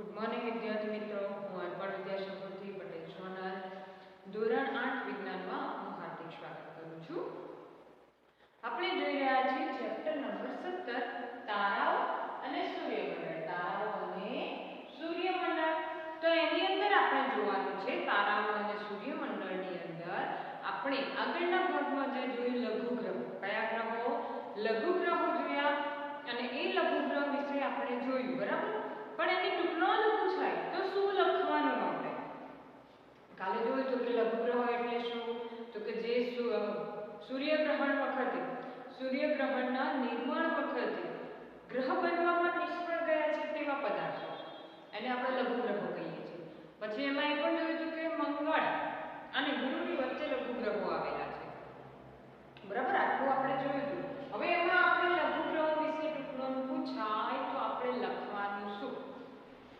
Good morning વિદ્યાર્થી મિત્રો. હું અર્પણ વિદ્યાશંકરથી પટેલ સોનલ. ધોરણ આઠ વિજ્ઞાનમાં હું હાર્દિક સ્વાગત કરું છું. આપણે જોઈ રહ્યા છીએ ચેપ્ટર નંબર સત્તર, તારાઓ અને સૂર્યમંડળ. તારાઓ અને સૂર્યમંડળ. તો એની અંદર આપણે જોવાનું છે તારાઓ અને સૂર્યમંડળની અંદર આપણે આગળના ભાગમાં જે જોયું લઘુગ્રહો. કયા ગ્રહો? લઘુગ્રહો જોયા અને એ લઘુગ્રહ વિશે આપણે જોયું બરાબર પણ એની ટૂંકનોંધ પૂછાય તો શું લખવાનું આપણે કાલે જોયું હતું કે લઘુગ્રહો એટલે શું તો કે જે સુ- અ, સૂર્યગ્રહણ વખતે સૂર્યગ્રહણના નિર્માણ વખતે ગ્રહ બનવામાં નિષ્ફળ ગયા છે તેવા પદાર્થો એને આપણે લઘુગ્રહો કહીએ છીએ પછી એમાં એ પણ જોયું હતું કે મંગળ અને ગુરુની વચ્ચે લઘુગ્રહો આવેલા છે બરાબર આટલું આપણે જોયું હતું હવે એમાં આપણે લઘુગ્રહો વિશે ટૂંકનોંધ પૂછાય તો આપણે લખવાનું શું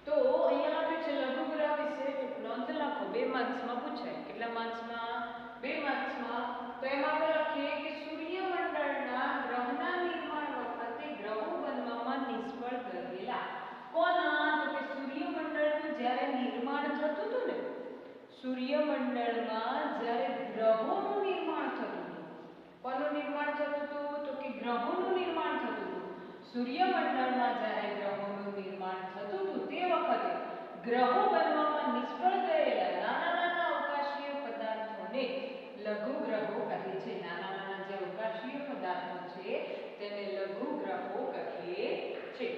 તો અહીંયા આપ્યું છે લઘુગ્રહ વિશે ટૂંકનોંધ લખો બે માર્ક્સમાં પૂછાય કેટલા માર્ક્સમાં બે માર્ક્સમાં તો એમાં આપણે લખીએ કે સૂર્યમંડળના ગ્રહના નિર્માણ વખતે ગ્રહો બનવામાં નિષ્ફળ ગયેલા કોના તો કે સૂર્યમંડળનું જ્યારે નિર્માણ થતું હતું ને સૂર્યમંડળમાં જ્યારે ગ્રહોનું નિર્માણ થતું હતું કોનું નિર્માણ થતું હતું તો કે ગ્રહોનું નિર્માણ થતું હતું સૂર્યમંડળમાં જ્યારે ગ્રહોનું નિર્માણ થતું હતું તે વખતે ગ્રહો બનવામાં નિષ્ફળ ગયેલા નાના નાના અવકાશીય પદાર્થોને લઘુ ગ્રહો કહે છે. નાના નાના જે અવકાશીય પદાર્થો છે તેને લઘુ ગ્રહો કહે છે.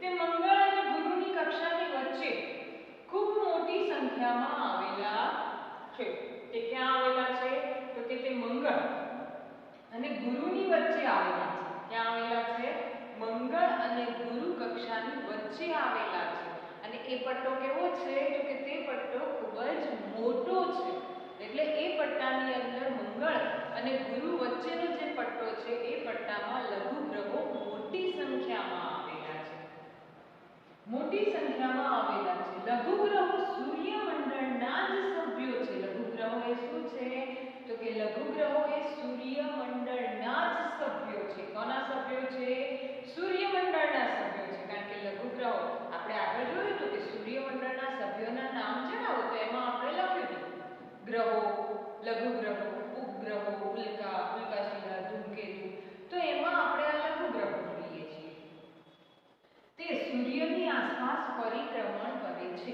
તે મંગળ અને ગુરુની કક્ષાની વચ્ચે ખૂબ મોટી સંખ્યામાં આવેલા છે. તે ક્યાં આવેલા છે? તો કે તે મંગળ અને ગુરુની વચ્ચે આવેલા છે. ક્યાં આવેલા છે? મંગળ અને ગુરુ કક્ષાની વચ્ચે આવેલા છે. અને એ પટ્ટો કેવો છે? તો કે તે પટ્ટો ખૂબ જ મોટો છે. એટલે એ પટ્ટાની અંદર મંગળ અને ગુરુ વચ્ચેનો જે પટ્ટો છે, એ પટ્ટામાં લઘુ ગ્રહો મોટી સંખ્યામાં આવેલા છે. મોટી સંખ્યામાં આવેલા છે. લઘુગ્રહો સૂર્યમંડળના જ સભ્યો છે. લઘુગ્રહો એ શું છે? તો કે લઘુગ્રહો એ સૂર્યમંડળના જ સભ્યો છે કોના સભ્યો છે સૂર્યમંડળના સભ્યો છે કારણ કે લઘુગ્રહો આપણે આગળ જોયું હતું કે સૂર્યમંડળના સભ્યોના નામ જણાવો તો એમાં આપણે લખ્યું ગ્રહો લઘુગ્રહો ઉપગ્રહો ઉલ્કા, ઉલ્કાશિલા, ધૂમકેતુ. તો એમાં આપણે આ લઘુગ્રહો જોઈએ છીએ. તે સૂર્યની આસપાસ પરિક્રમણ કરે છે.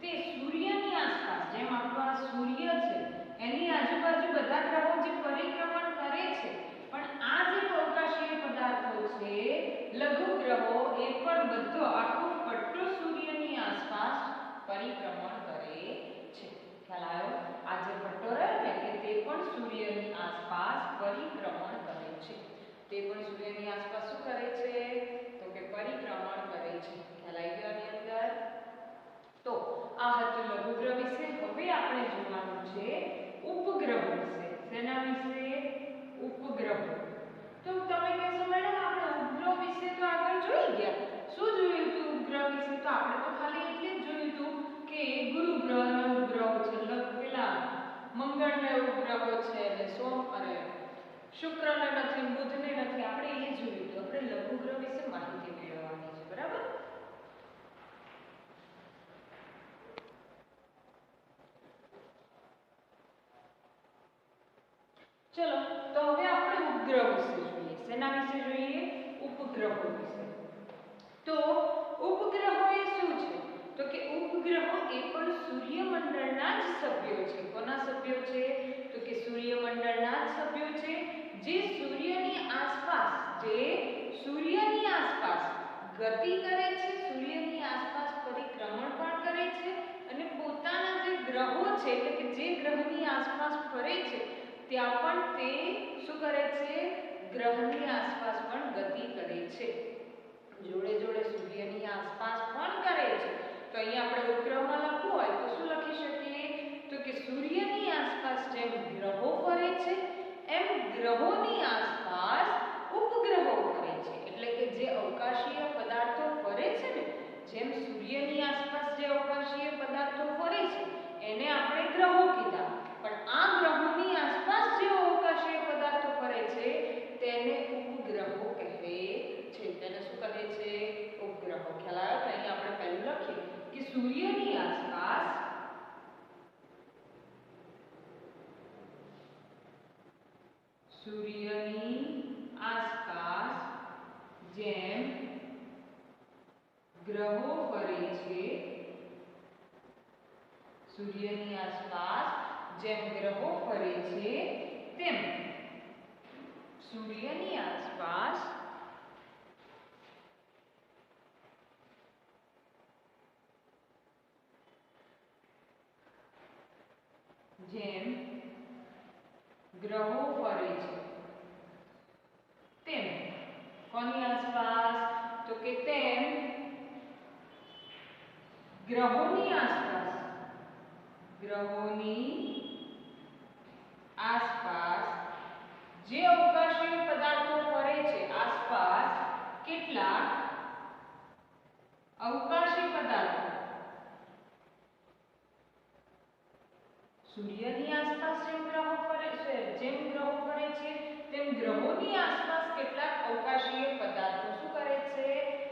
તે સૂર્યની આસપાસ, જેમ આપણો સૂર્ય છે, એની આજુબાજુ બધા ગ્રહો જે પરિક્રમણ કરે છે, પણ આ જે અવકાશીય પદાર્થો છે, લઘુ ગ્રહો, એ પણ બધો આખો પટ્ટો સૂર્યની આસપાસ પરિક્રમણ કરે છે ખ્યાલ આવ્યો આ જે પટ્ટો રહ્યો ને કે તે પણ સૂર્યની આસપાસ પરિક્રમણ કરે છે તે પણ સૂર્યની આસપાસ શું કરે છે? તો કે પરિભ્રમણ કરે છે. ખ્યાલ આવી અંદર? તો આ હતું લઘુગ્રહ વિશે. હવે આપણે જોવાનું છે ઉપગ્રહ વિશે. શેના વિશે? ઉપગ્રહ. તો તમે કહેશો, મેડમ, આપણે ઉપગ્રહ વિશે તો આગળ જોઈ ગયા. શું જોયું હતું ઉપગ્રહ વિશે? તો આપણે તો ખાલી એટલે જ જોયું હતું કે ગુરુ ગ્રહનો ઉપગ્રહ છે. પેલા મંગળના ઉપગ્રહો છે અને સોમ અરે શુક્રને નથી ને બુધને નથી આપણે એ જોયું હતું આપણે લઘુગ્રહ વિશે માહિતી મેળવવાની છે બરાબર ચલો તો હવે આપણે ઉપગ્રહ વિશે જોઈએ. શેના વિશે જોઈએ? ઉપગ્રહો વિશે. તો ઉપગ્રહો એ શું છે? તો કે ઉપગ્રહો એ પણ સૂર્યમંડળના જ સભ્યો છે. કોના સભ્યો છે? તો કે સૂર્યમંડળના જ સભ્યો છે. જે સૂર્યની આસપાસ, જે સૂર્યની આસપાસ ગતિ કરે છે, સૂર્યની આસપાસ પરિક્રમણ પણ કરે છે અને પોતાના જે ગ્રહો છે, એટલે કે જે ગ્રહની આસપાસ ફરે છે ત્યાં પણ તે શું કરે છે? ગ્રહની આસપાસ પણ ગતિ કરે છે. જોડે જોડે સૂર્યની આસપાસ પણ કરે છે. તો અહીંયા આપણે ઉપગ્રહમાં લખવું હોય તો શું લખી શકીએ? તો કે સૂર્યની આસપાસ જેમ ગ્રહો ફરે છે, એમ ગ્રહોની આસપાસ ઉપગ્રહો ફરે છે. એટલે કે જે અવકાશીય પદાર્થો ફરે છે ને, જેમ સૂર્યની આસપાસ જે અવકાશીય પદાર્થો ફરે છે, એને આપણે ગ્રહો કીધા. આ ગ્રહોની આસપાસ જે અવકાશીય પદાર્થો ફરે છે તેને જેમ ગ્રહો ફરે છે સૂર્યની આસપાસ જેમ ગ્રહો ફરે છે તેમ સૂર્યની આસપાસ જેમ ગ્રહો ફરે છે. તેમ કોની આસપાસ? તો કે તેમ ગ્રહોની આસપાસ. ગ્રહોની આસપાસ જે અવકાશી પદાર્થો ફરે છે, આસપાસ કેટલા અવકાશી પદાર્થો સૂર્યની આસપાસ જેમ ગ્રહો ફરે છે, જેમ ગ્રહો ફરે છે, તેમ ગ્રહોની આસપાસ કેટલાક અવકાશીય પદાર્થો શું કરે છે?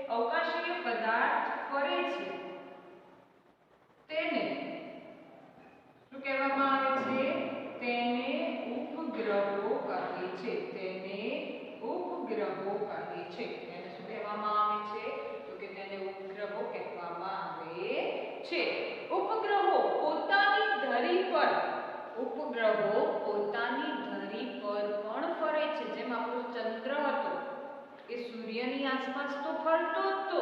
અવકાશીય પદાર્થ ફરે છે તેને શું કહેવામાં આવે છે તેને ઉપગ્રહો કહે છે તેને ઉપગ્રહો કહે છે તેને શું કહેવામાં આવે છે તો કે તેને ઉપગ્રહો કહેવામાં આવે છે ઉપગ્રહો પોતાની ધરી પર ઉપગ્રહો પોતાની ધરી પર પણ ફરે છે જેમ આપણો ચંદ્ર હતો એ સૂર્યની આસપાસ તો ફરતો હતો,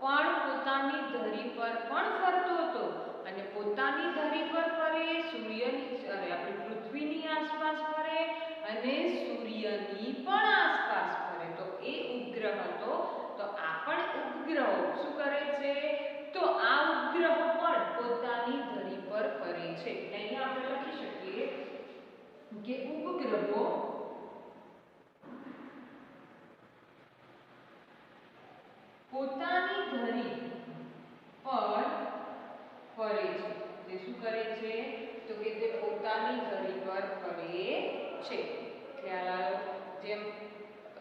પણ પોતાની ધરી પર પણ ફરતો હતો. અને પોતાની ધરી પર ફરે, સૂર્યની, અરે, આપણી પૃથ્વીની આસપાસ ફરે અને સૂર્યની પણ આસપાસ ફરે. તો એ ઉપગ્રહ હતો, તો આ પણ ઉપગ્રહો શું કરે છે? તો આ ઉપગ્રહો પણ પોતાની ધરી પર ફરે છે. અહીંયા આપણે લખી શકીએ કે ઉપગ્રહો પોતાની ધરી પર ફરે છે. તે શું કરે છે? તો કે તે પોતાની ધરી પર ફરે છે. ખ્યાલ આવ્યો? જેમ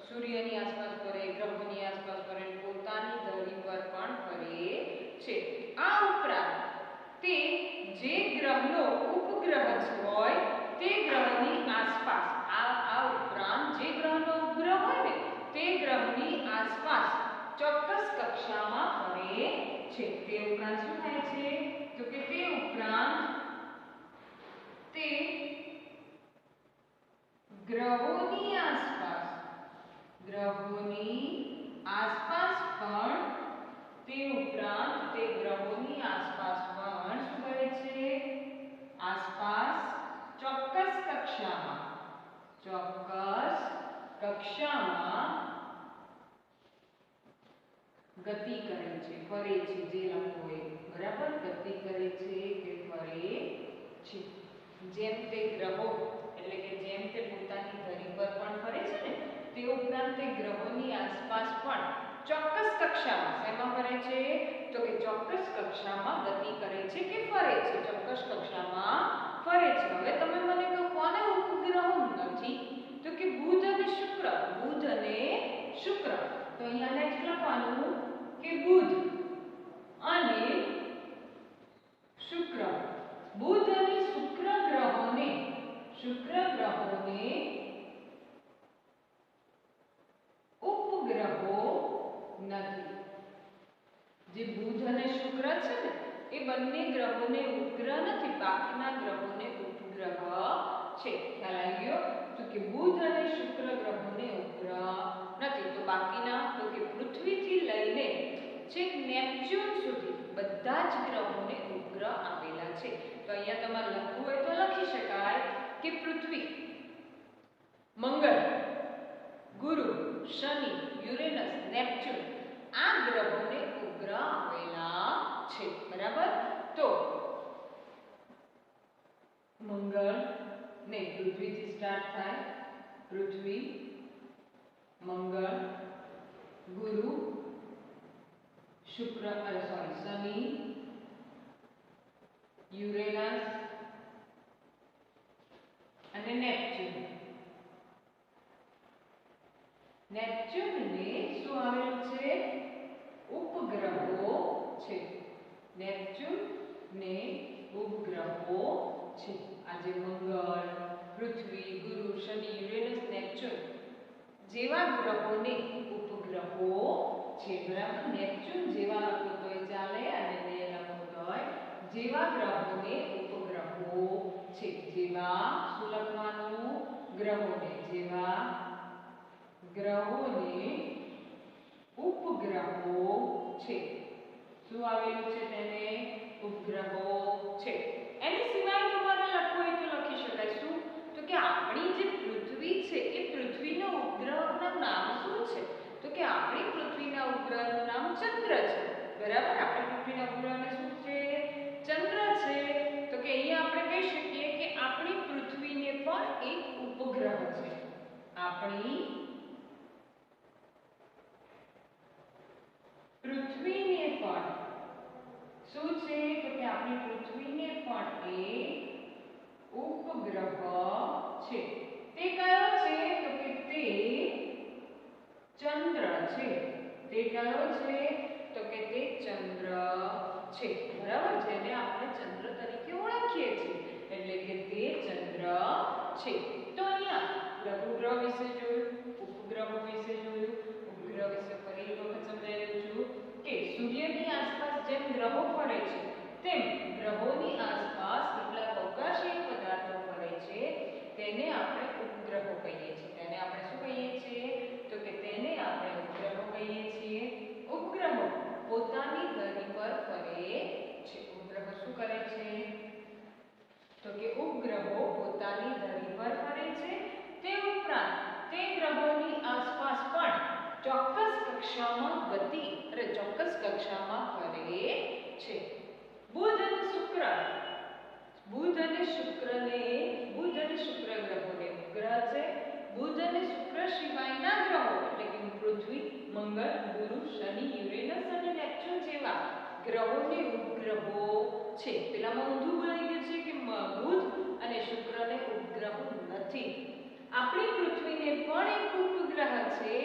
સૂર્યની આસપાસ ફરે, ગ્રહોની આસપાસ ફરે, પોતાની ધરી પર પણ ફરે છે. આ ઉપરાંત તે જે ગ્રહનો ઉપગ્રહ હોય, તે ગ્રહની આસપાસ, આ આ ઉપરાંત જે ગ્રહનો ઉપગ્રહ હોય ને, તે ગ્રહની ચોક્કસ કક્ષામાં ફરે છે, તે ઉપરાંત શું થાય છે? તો કે તે ઉપરાંત તે ગ્રહોની આસપાસ ગ્રહોની આસપાસ પણ તે ઉપરાંત તે ગ્રહોની આસપાસ પણ શું કરે છે આસપાસ ચોક્કસ કક્ષામાં ચોક્કસ કક્ષામાં ગતિ કરે છે ફરે છે, જે લખો એ બરાબર? ગતિ કરે છે કે ફરે છે. જેમ તે ગ્રહો, એટલે કે જેમ તે પોતાની ધરી પર પણ ફરે છે ને, તે ઉપરાંત તે ગ્રહોની આસપાસ પણ ચોક્કસ કક્ષામાં, શેમાં ફરે છે? તો કે ચોક્કસ કક્ષામાં ગતિ કરે છે કે ફરે છે? ચોક્કસ કક્ષામાં ફરે છે. હવે તમે મને કહો, કોને ઉપગ્રહો નથી તો કે બુધ અને શુક્ર બુધ અને શુક્ર તો અહીંયા નેક્સ્ટ લખવાનું કે બુધ અને શુક્ર બુધ અને શુક્ર ગ્રહોને શુક્ર ગ્રહોને ઉપગ્રહો નથી જે બુધ અને શુક્ર છે ને એ બંને ગ્રહોને ઉપગ્રહ નથી બાકીના ગ્રહોને ઉપગ્રહ છે ખ્યાલ આવી ગયો તો કે બુધ અને શુક્ર ગ્રહોને ઉપગ્રહ નથી તો બાકીના તો કે પૃથ્વીથી લઈને છેક નેપચ્યુન સુધી બધા જ ગ્રહોને ઉપગ્રહ આવેલા છે. તો અહીંયા તમારે લખવું હોય તો લખી શકાય કે પૃથ્વી, મંગળ, ગુરુ, શનિ, યુરેનસ, નેપચ્યુન આ ગ્રહોને ઉપગ્રહ આવેલા છે. બરાબર? તો મંગળ ને પૃથ્વીથી સ્ટાર્ટ થાય. પૃથ્વી, મંગળ, ગુરુ શુક્ર સોરી શનિ, યુરેનસ અને નેપચ્યુન. નેપચ્યુનને શું આવેલું છે? ઉપગ્રહો છે. નેપચ્યુનને ઉપગ્રહો છે. આજે મંગળ, પૃથ્વી, ગુરુ, શનિ, યુરેનસ, નેપચ્યુન જેવા ગ્રહોને ઉપગ્રહ ઉપગ્રહો છે નેપચ્યુન જેવા લખો તોય ચાલે અને તે લખો તોય જેવા ગ્રહોને ઉપગ્રહો છે. જેવા શું ગ્રહોને, જેવા ગ્રહોને ઉપગ્રહો છે. શું આવેલું છે તેને? ઉપગ્રહો છે. એની સિવાય તમારે લખવું હોય તો લખી શકાય. શું? તો કે આપણી જે પૃથ્વી છે, એ પૃથ્વીનો ઉપગ્રહનું નામ શું છે? તો કે આપણી પૃથ્વીના ઉપગ્રહનું નામ ચંદ્ર છે. બરાબર? આપણે પૃથ્વીના ઉપગ્રહને શું છે? ચંદ્ર છે. તો કે અહીંયા આપણે કહી શકીએ કે આપણી પૃથ્વીને પણ એક ઉપગ્રહ છે. આપણી પૃથ્વીને પણ શું છે તો કે આપણી પૃથ્વીને પણ એક ઉપગ્રહ છે તે કયો છે તો કે તે ચંદ્ર છે કયો છે, તો કે તે ચંદ્ર છે. બરાબર જેને આપણે ચંદ્ર તરીકે ઓળખીએ છીએ. એટલે કે તે ચંદ્ર છે. તો અહીંયા લઘુગ્રહ વિશે જોયું, ઉપગ્રહો વિશે જોયું, ઉપગ્રહ વિશે ફરી એક વખત સમજાવી છું કે સૂર્યની આસપાસ જેમ ગ્રહો ફરે છે, તેમ ગ્રહોની આસપાસ કેટલાક અવકાશીય પદાર્થો ફરે છે. તેને આપણે ઉપગ્રહો કહીએ છીએ. તેને આપણે શું કહીએ છીએ તો કે તેને આપણે ઉપગ્રહો કહીએ છીએ ઉપગ્રહો પોતાની ધરી પર ફરે છે ઉપગ્રહો શું કરે છે તો કે ઉપગ્રહો પોતાની ધરી પર ફરે છે તે ઉપરાંત તે ગ્રહોની આસપાસ પણ ચોક્કસ કક્ષામાં ગતિ અને ચોક્કસ કક્ષામાં ફરે છે બુધ અને શુક્ર બુધ અને શુક્રને બુધ અને શુક્ર ગ્રહોને ઉપગ્રહ છે બુધ અને શુક્ર સિવાયના ગ્રહો એટલે કે પૃથ્વી મંગળ ગુરુ શનિ યુરેનસ અને નેપચ્યુન જેવા ગ્રહોને ઉપગ્રહો છે પેલામાં ઊંધું બોલાઈ ગયું છે કે મ- બુધ અને શુક્રને ઉપગ્રહો નથી આપણી પૃથ્વીને પણ એક ઉપગ્રહ છે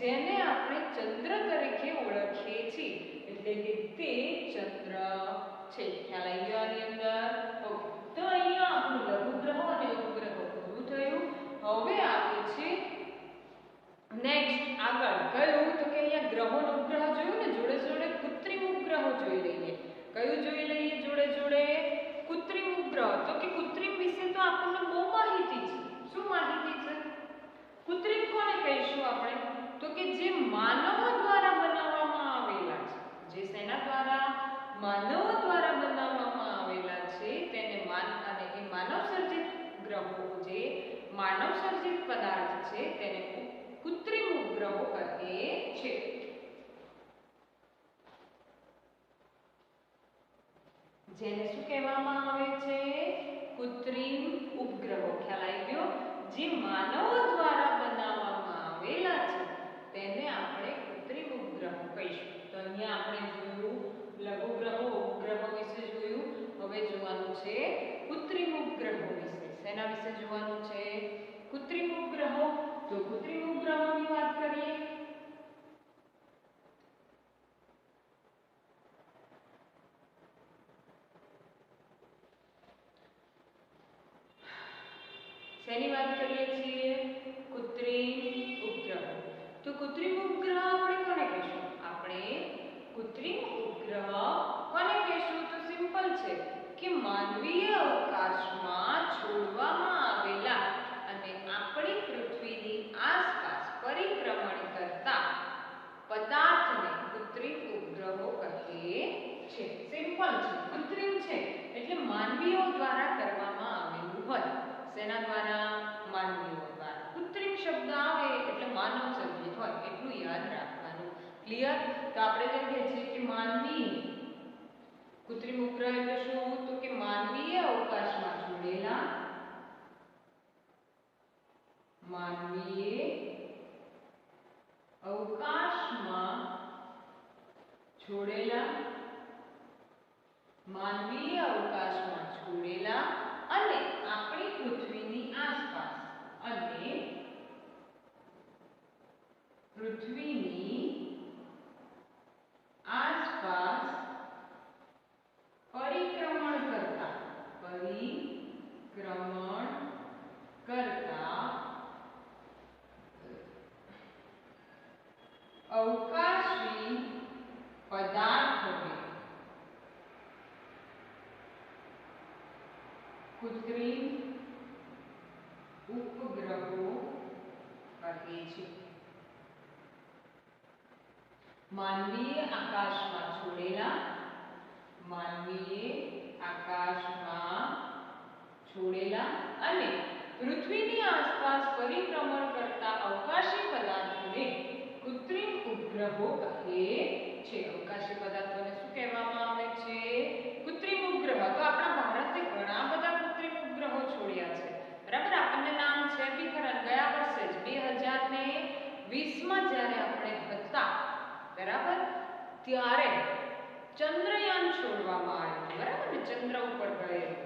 જેને આપણે ચંદ્ર તરીકે ઓળખીએ છીએ એટલે કે તે ચંદ્ર છે ખ્યાલ આવી ગયો આની અંદર ઓકે તો અહીંયા આપણું લઘુગ્રહો અને ઉપગ્રહો પૂરું થયું હવે આવે છે નેક્સ્ટ આગળ કયું તો કે અહીંયા ગ્રહો અને ઉપગ્રહ જોયું ને જોડે જોડે કૃત્રિમ ઉપગ્રહો જોઈ લઈએ કયું જોઈ લઈએ જોડે જોડે કૃત્રિમ ઉપગ્રહ તો કે કૃત્રિમ વિશે તો આપણને બહુ માહિતી છે શું માહિતી છે કૃત્રિમ કહીશું આપણે? તો કે જે માનવ દ્વારા બનાવવામાં આવેલા છે જે શેના દ્વારા માનવો દ્વારા બનાવવામાં આવેલા છે તેને માન અને એ માનવ સર્જિત ગ્રહો જે માનવ સર્જિત પદાર્થ છે તેને ઉપ- કૃત્રિમ ઉપગ્રહો કહે છે જેને શું કહેવામાં આવે છે કૃત્રિમ ઉપગ્રહો ખ્યાલ આવી ગયો જે માનવો દ્વારા બનાવવામાં આવેલા છે તેને આપણે કૃત્રિમ ઉપગ્રહો કહીશું તો અહીંયા આપણે જોયું લઘુગ્રહો ઉપગ્રહો વિશે જોયું હવે જોવાનું છે કૃત્રિમ ઉપગ્રહો વિશે શેના વિશે જોવાનું છે. કૃત્રિમ ઉપગ્રહો તો કૃત્રિમ ઉપગ્રહોની વાત કરીએ, શેની વાત કરીએ છીએ? કૃત્રિમ ઉપગ્રહ. તો કૃત્રિમ ઉપગ્રહ આપણે કોને કહીશું આપણે કૃત્રિમ ઉપગ્રહ કોને કહીશું તો સિમ્પલ છે કે માનવીય અવકાશમાં છોડવામાં આવેલા અને આપણી પૃથ્વીની આસપાસ પરિભ્રમણ કરતા પદાર્થને કૃત્રિમ ઉપગ્રહો કહે છે સિમ્પલ છે કૃત્રિમ છે એટલે માનવીઓ દ્વારા કરવામાં આવેલું હોય શેના દ્વારા માનવીઓ દ્વારા કૃત્રિમ શબ્દ આવે એટલે માનવ સર્જિત હોય, એટલું યાદ રાખવાનું. ક્લિયર તો આપણે કહીએ છીએ કે માનવી કૃત્રિમ ઉપગ્રહ એટલે શું? તો કે માનવીય અવકાશમાં જોડેલા માનવીએ અવકાશમાં છોડેલા માનવીય અવકાશમાં છોડેલા અને આપણી પૃથ્વીની આસપાસ અને પૃથ્વીની આસપાસ પરિક્રમણ કરતા પરિક્રમણ કરતા અવકાશી પદાર્થોને કૃત્રિમ ઉપગ્રહો કહે છે માનવીએ આકાશમાં છોડેલા માનવીએ આકાશમાં છોડેલા અને પૃથ્વીની આસપાસ પરિભ્રમણ કરતા અવકાશી પદાર્થોને કૃત્રિમ ઉપગ્રહો કહે છે. અવકાશી પદાર્થોને શું કહેવામાં આવે છે? કૃત્રિમ ઉપગ્રહ. તો આપણા ભારતે ઘણા બધા કૃત્રિમ ઉપગ્રહો છોડ્યા છે. બરાબર? આપણને નામ છે બી ખરા ગયા વર્ષે જ બે હજાર ને વીસમાં જ્યારે આપણે હતા બરાબર? ત્યારે ચંદ્રયાન છોડવામાં આવ્યું. બરાબર ચંદ્ર ઉપર ગયેલું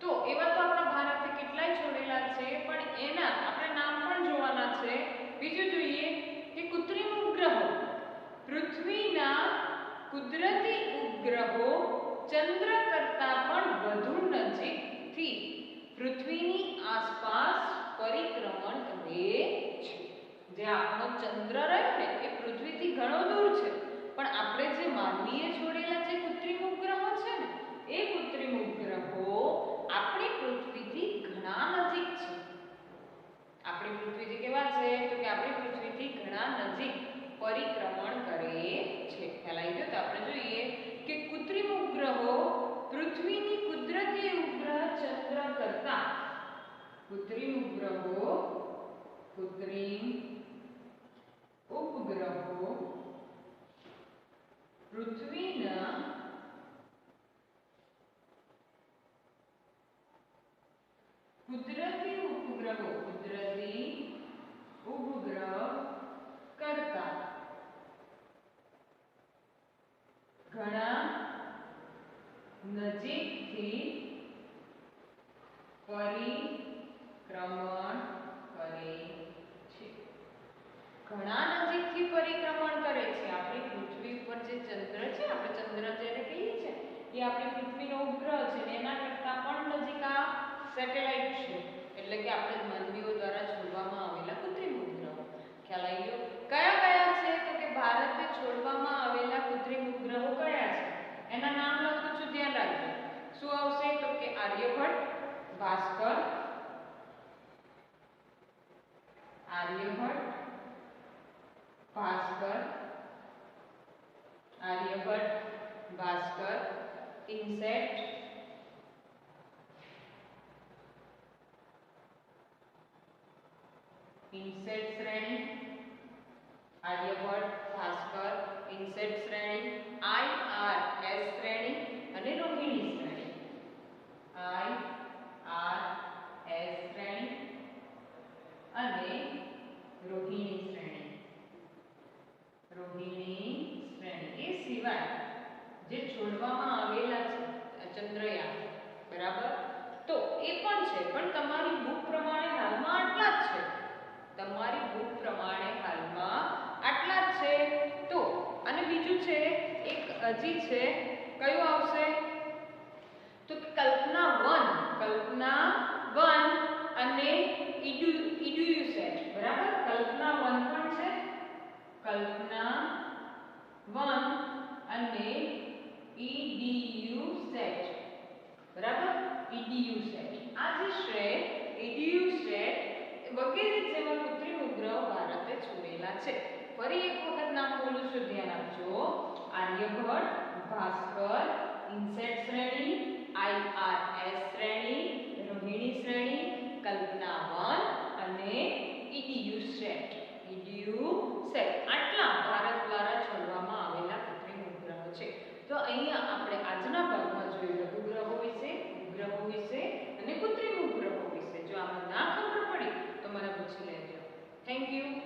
તો એવા તો આપણા ભારતે કેટલાય છોડેલા છે પણ એના આપણે નામ પણ જોવાના છે બીજું જોઈએ કે કૃત્રિમ ઉપગ્રહો પૃથ્વીના કુદરતી ઉપગ્રહો ચંદ્ર કરતાં પણ વધુ નજીકથી પૃથ્વીની આસપાસ પરિક્રમણ કરે છે જે આપણો ચંદ્ર રહ્યો ને એ પૃથ્વીથી ઘણો દૂર છે પણ આપણે જે માનવીએ છોડેલા જે કૃત્રિમ ઉપગ્રહો છે ને એ કૃત્રિમ ઉપગ્રહો આપણી પૃથ્વીથી ઘણા નજીક છે આપણી પૃથ્વીથી કેવા છે તો કે આપણી પૃથ્વીથી ઘણા નજીક પરિક્રમણ કરે છે ખ્યાલ આવી ગયો તો આપણે જોઈએ કે કૃત્રિમ ઉપગ્રહો પૃથ્વીની કુદરતી ઉપગ્રહ ચંદ્ર કરતા કૃત્રિમ ઉપગ્રહો કૃત્રિમ ઉપગ્રહો પૃથ્વીના કુદરતી ઉપગ્રહો કુદરતી ઉપગ્રહ કરતા ઘણા નજીકથી પરિક્રમણ કરે છે ઘણા નજીકથી પરિક્રમણ કરે છે આપણી પૃથ્વી ઉપર જે ચંદ્ર છે આપણે ચંદ્ર જેને કહીએ છે એ આપણી પૃથ્વીનો ઉપગ્રહ છે ને એના કરતાં પણ નજીક આ સેટેલાઇટ છે એટલે કે આપણે માનવીઓ દ્વારા છોડવામાં આવેલા કૃત્રિમ ઉપગ્રહો ખ્યાલ આવી ગયો કયા કયા છે તો કે ભારતે છોડવામાં આવેલા કૃત્રિમ ઉપગ્રહો કયા છે એના નામ લખું છું ધ્યાન રાખજો શું આવશે તો કે આર્યભટ્ટ ભાસ્કર આર્યભટ્ટ ભાસ્કર આર્યભટ્ટ ભાસ્કર ઇન્સેટ. ઇન્સેટ શ્રેણી આર્યભટ્ટ ભાસ્કર ઇન્સેટ શ્રેણી આઈ આર એસ શ્રેણી અને રોહિણી શ્રેણી આઈ આર એસ શ્રેણી અને રોહિણી શ્રેણી રોહિણી શ્રેણી એ સિવાય જે છોડવામાં આવેલા છે ચંદ્રયાન બરાબર તો એ પણ છે, પણ તમારી બુક પ્રમાણે હાલમાં આટલા જ છે. તમારી બુક પ્રમાણે હાલમાં આટલા જ છે. તો, અને બીજું છે, એક હજી છે, કયું આવશે? તો કલ્પના વન કલ્પના વન અને બરાબર? કલ્પના વન પણ છે, કલ્પના વન અને ઈડીયુ સેટ, બરાબર? EDUSAT. આ જે છે ઈડીયુ સેટ વગેરે જેવા કૃત્રિમ ઉપગ્રહ ભારતે છોડેલા છે. ફરી એક વખત નામ બોલું છું ધ્યાન આપજો? આર્યભટ્ટ ભાસ્કર ઇન્સેટ શ્રેણી આઈઆરએસ શ્રેણી, રોહિણી શ્રેણી કલ્પના વન અને EDUSAT EDUSAT Thank you.